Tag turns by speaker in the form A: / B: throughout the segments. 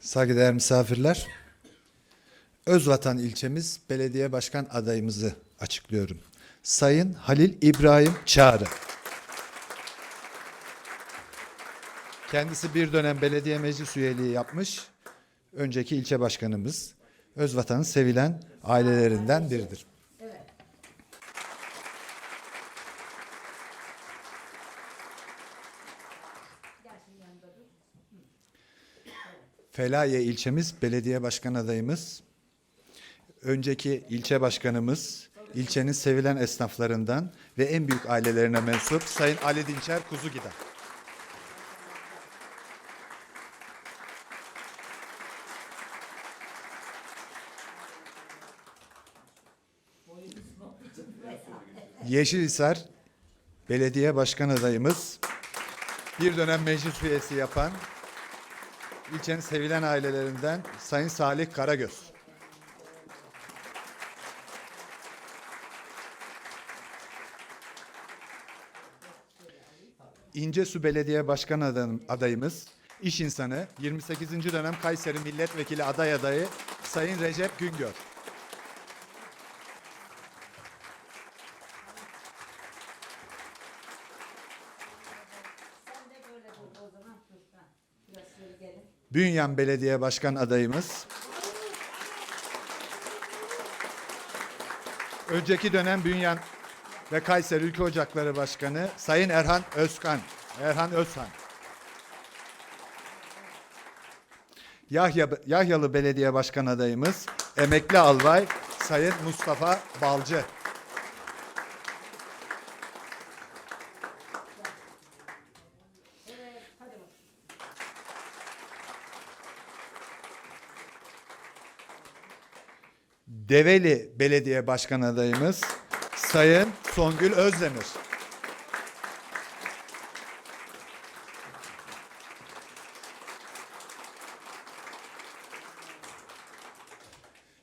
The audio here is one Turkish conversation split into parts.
A: Saygıdeğer misafirler, Özvatan ilçemiz belediye başkan adayımızı açıklıyorum. Sayın Halil İbrahim Çağrı. Kendisi bir dönem belediye meclis üyeliği yapmış. Önceki ilçe başkanımız. Özvatan'ın sevilen ailelerinden biridir. Felahiye ilçemiz belediye başkan adayımız. Önceki ilçe başkanımız, ilçenin sevilen esnaflarından ve en büyük ailelerine mensup Sayın Ali Dinçer Kuzugider. Yeşilhisar Belediye Başkan adayımız, bir dönem meclis üyesi yapan, ilçenin sevilen ailelerinden Sayın Salih Karagöz. İncesu Belediye Başkan adayım- adayımız, iş insanı, 28. dönem Kayseri Milletvekili aday adayı Sayın Recep Güngör.
B: Sen de böyle dur o zaman. Dur. Ha. Biraz şöyle gelin.
A: Bünyan Belediye Başkan adayımız. Önceki dönem Bünyan ve Kayseri Ülke Ocakları Başkanı Sayın Erhan Özkan. Erhan Özhan. Yahya, Yahyalı Belediye Başkan adayımız emekli albay Sayın Mustafa Balcı. Develi Belediye Başkan adayımız Sayın Songül Özdemir.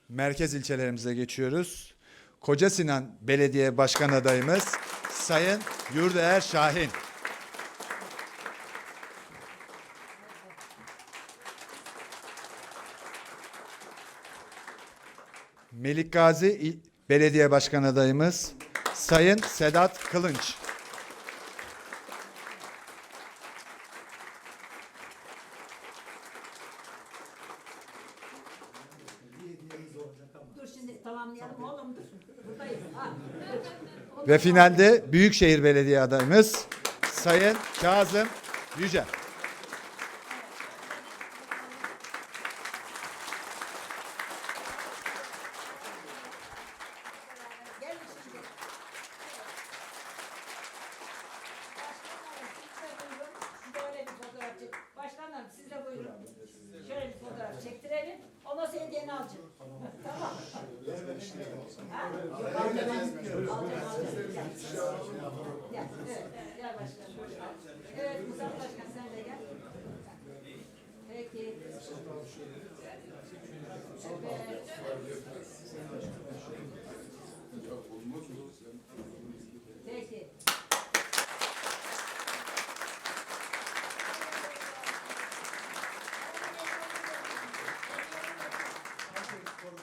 A: Merkez ilçelerimize geçiyoruz. Koca Sinan Belediye Başkan adayımız Sayın Yurdaer Şahin. Melik Gazi İl- Belediye Başkan adayımız Sayın Sedat Kılınç.
B: Dur şimdi tamamlayalım oğlum dur. Buradayız. Ha.
A: Ve finalde Büyükşehir Belediye adayımız Sayın Kazım Yücel.
B: Çektirelim. Ondan sonra hediyeni alacağım. tamam. Ha? Yok, alacağım, alacağım. Gel, evet, gel başkanım. Evet, Mustafa Başkan sen de gel. Peki. Evet.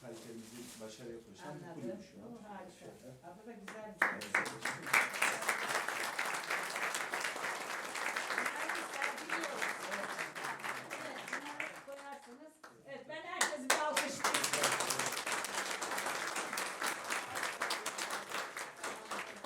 C: Kalitemizi başarıya koşan
B: Anladım.
C: kulüp şu an.
B: Harika. Adı da güzel.